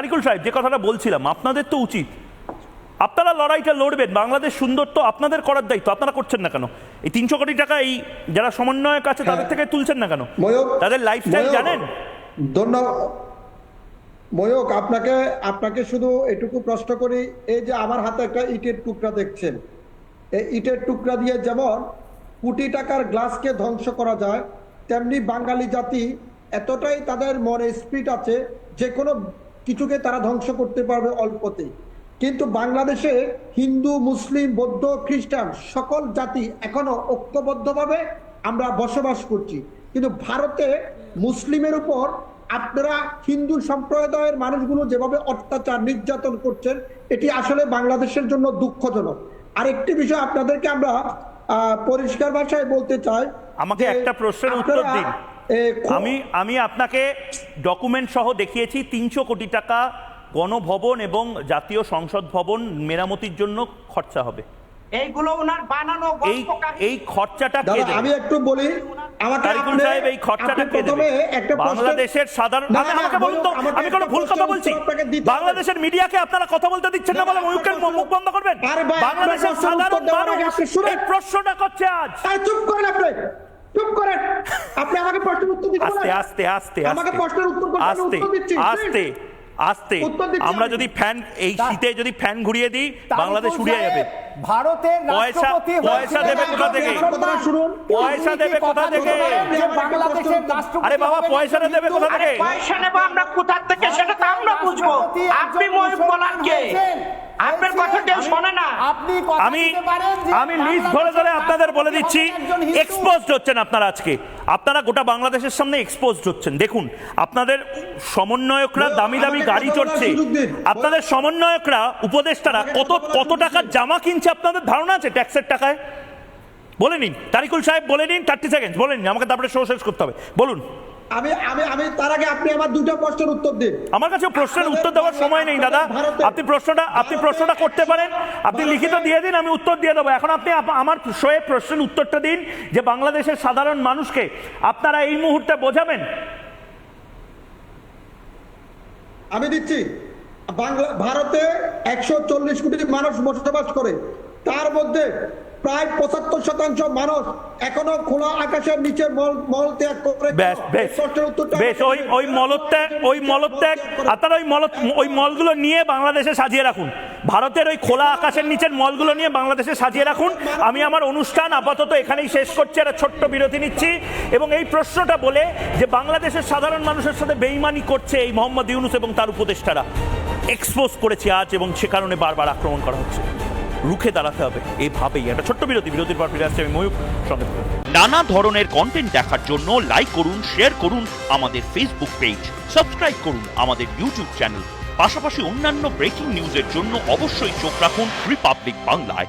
তারিকুল সাহেব যে কথাটা বলছিলাম আপনাদের তো উচিত। আপনারা লড়াইটা লড়বেন বাংলাদেশ সুন্দর তো আপনাদের করার দায়িত্ব আপনারা করছেন না কেন? এই তিনশো কোটি টাকা এই যারা সমন্বয়ক আছে তাদের থেকে তুলছেন না কেন? তাদের লাইফস্টাইল জানেন? ধন্যবাদ। ময়ূক আপনাকে আপনাকে শুধু এটুকু প্রশ্ন করি এই যে আমার হাতে একটা ইটের টুকরা দেখছেন এই ইটের টুকরা দিয়ে যেমন কোটি টাকার গ্লাসকে ধ্বংস করা যায় তেমনি বাঙালি জাতি এতটাই তাদের মনে স্পিড আছে যে কোনো কিছুকে তারা ধ্বংস করতে পারবে অল্পতেই কিন্তু বাংলাদেশে হিন্দু মুসলিম বৌদ্ধ খ্রিস্টান সকল জাতি এখনও ঐক্যবদ্ধভাবে আমরা বসবাস করছি। কিন্তু ভারতে মুসলিমের উপর আপনারা হিন্দু সম্প্রদায়ের মানুষগুলো যেভাবে অত্যাচার নির্যাতন করছেন এটি আসলে বাংলাদেশের জন্য দুঃখজনক। আরেকটি বিষয় আপনাদেরকে আমরা আহ, পরিষ্কার ভাষায় বলতে চাই আমাকে একটা প্রশ্নের উত্তর দিন। আমি আমি আপনাকে ডকুমেন্ট সহ দেখিয়েছি তিনশো কোটি টাকা গণভবন এবং জাতীয় সংসদ ভবন মেরামতির জন্য খরচা হবে। এইগুলো ওনার বানানো এই এই খরচাটা কে দেবে? আমি একটু বলি আমাকে তারিকুল সাহেব এই খরচাটা কে দেবে? বাংলাদেশের সাধারণ আমি- আমাকে বলুন তো আমি কোনো ভুল কথা বলছি। বাংলাদেশের মিডিয়াকে আপনারা কথা বলতে দিচ্ছেন না বলে মুখ বন্ধ করবেন? বাংলাদেশের সাধারণ মানুষ এই প্রশ্নটা করছে আজ। চুপ করেন আপনি। আপনি আমাকে প্রশ্নের উত্তর দিতে আস্তে আস্তে আস্তে আমাকে প্রশ্নের উত্তর করতে আস্তে উত্তর দিচ্ছি আস্তে আস্তে। আমরা যদি ফ্যান এই শীতে যদি ফ্যান ঘুরিয়ে দিই বাংলাদেশ উড়িয়ে যাবে। ভারতের পয়সা- রাষ্ট্রপতি পয়সা দেবে কোথা থেকে? শুনুন। পয়সা দেবে কোথা থেকে? বাংলাদেশের রাষ্ট্রপতি আরে বাবা, পয়সা পয়সাটা দেবে কোথা থেকে? পয়সা নেব আমরা কোথা থেকে? সেটা তো আমরা বুঝব আপনি একজন বলার কে আপনার কথা আমি- শোনে না। আপনি আমি দিতে পারেন যে আমি লিস্ট ধরে ধরে আপনাদের বলে দিচ্ছি। এক্সপোজড হচ্ছেন আপনারা আজকে। আপনারা গোটা বাংলাদেশের সামনে এক্সপোজড হচ্ছেন। দেখুন আপনাদের সমন্বয়করা দামি দামি গাড়ি চড়ছে। আপনাদের সমন্বয়করা উপদেষ্টারা কত কত টাকার জামা কিনছে আপনাদের ধারণা আছে ট্যাক্সের টাকায়? বলে নিন তারিকুল সাহেব বলে নিন থার্টি সেকেন্ড বলে নিন আমাকে তারপরে শো শেষ করতে হবে। বলুন। আমি আমি আমি তার আগে আপনি আমার দুটো প্রশ্নের উত্তর দিন। আমার কাছে প্রশ্নের উত্তর দেওয়ার সময় নেই দাদা। আপনি প্রশ্নটা আপনি প্রশ্নটা করতে পারেন। আপনি লিখিত দিয়ে দিন আমি উত্তর দিয়ে দেবো। এখন আপনি আমার শোয়ে প্রশ্নের উত্তরটা দিন যে বাংলাদেশের সাধারণ মানুষকে আপনারা এই মুহূর্তে বোঝাবেন। আমি দিচ্ছি। বাংলা ভারতে একশো চল্লিশ কোটি মানুষ বসবাস করে। তার মধ্যে প্রায় পঁচাত্তর শতাংশ মানুষ এখনও খোলা আকাশের নিচে মল মল ত্যাগ করে বেশ বেশ বেশ ওই ওই মলত্যাগ ওই মলত্যাগ আপনারা ওই মল ওই মলগুলো নিয়ে বাংলাদেশে সাজিয়ে রাখুন। ভারতের ওই খোলা আকাশের নিচের মলগুলো নিয়ে বাংলাদেশে সাজিয়ে রাখুন। আমি আমার অনুষ্ঠান আপাতত এখানেই শেষ করছি একটা ছোট্ট বিরতি নিচ্ছি। এবং এই প্রশ্নটা বলে যে বাংলাদেশের সাধারণ মানুষের সাথে বেইমানি করছে এই মোহাম্মদ ইউনুস এবং তার উপদেষ্টারা। এক্সপোজ করেছে আজ এবং সে কারণে বারবার আক্রমণ করা হচ্ছে। রুখে দাঁড়াতে হবে। এভাবেই একটা ছোট্ট বিরতি, বিরতির পর ফিরে আসছে আমি ময়ূর সঙ্গে। নানা ধরনের কন্টেন্ট দেখার জন্য লাইক করুন শেয়ার করুন আমাদের ফেসবুক পেজ সাবস্ক্রাইব করুন আমাদের ইউটিউব চ্যানেল পাশাপাশি অন্যান্য ব্রেকিং নিউজের জন্য অবশ্যই চোখ রাখুন রিপাবলিক বাংলায়